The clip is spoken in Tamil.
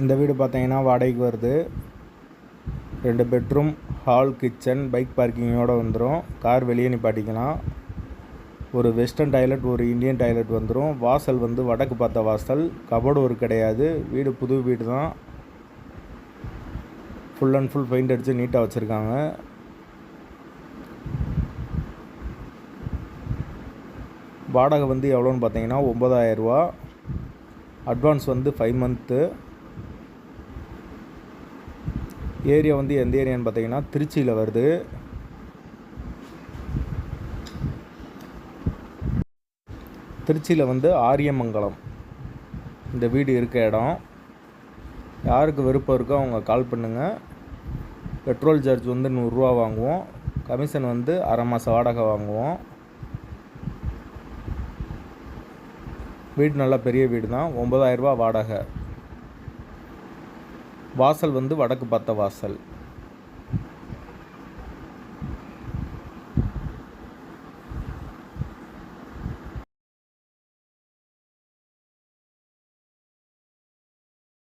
இந்த வீடு பார்த்தீங்கன்னா வாடகைக்கு வருது. ரெண்டு பெட்ரூம் ஹால் கிச்சன் பைக் பார்க்கிங்கோடு வந்துடும் கார் வெளியே நிப்பாட்டிக்கலாம். ஒரு வெஸ்டர்ன் டாய்லெட் ஒரு இந்தியன் டாய்லெட் வந்துடும் வாசல் வந்து வடக்கு பார்த்த வாசல். கபோர்டு ஒரு கிடையாது. வீடு புது வீடு தான். ஃபுல் அண்ட் ஃபுல் பெயிண்ட் அடித்து நீட்டாக வச்சுருக்காங்க. வாடகை வந்து எவ்வளோன்னு பார்த்தீங்கன்னா ஒம்பதாயிரரூவா அட்வான்ஸ் வந்து ஃபைவ் மந்த்து ஏரியா வந்து எந்த ஏரியான்னு பார்த்தீங்கன்னா திருச்சியில் வருது. திருச்சியில் வந்து ஆரியமங்கலம். இந்த வீடு இருக்க இடம். யாருக்கு விருப்பம் இருக்கோ அவங்க கால் பண்ணுங்கள் பெட்ரோல் சார்ஜ் வந்து நூறுரூவா வாங்குவோம். கமிஷன் வந்து அரை மாதம் வாடகை வாங்குவோம். வீடு நல்லா பெரிய வீடு தான் ஒம்பதாயிரரூபா வாடகை. வாசல் வந்து வடக்கு பார்த்த வாசல்.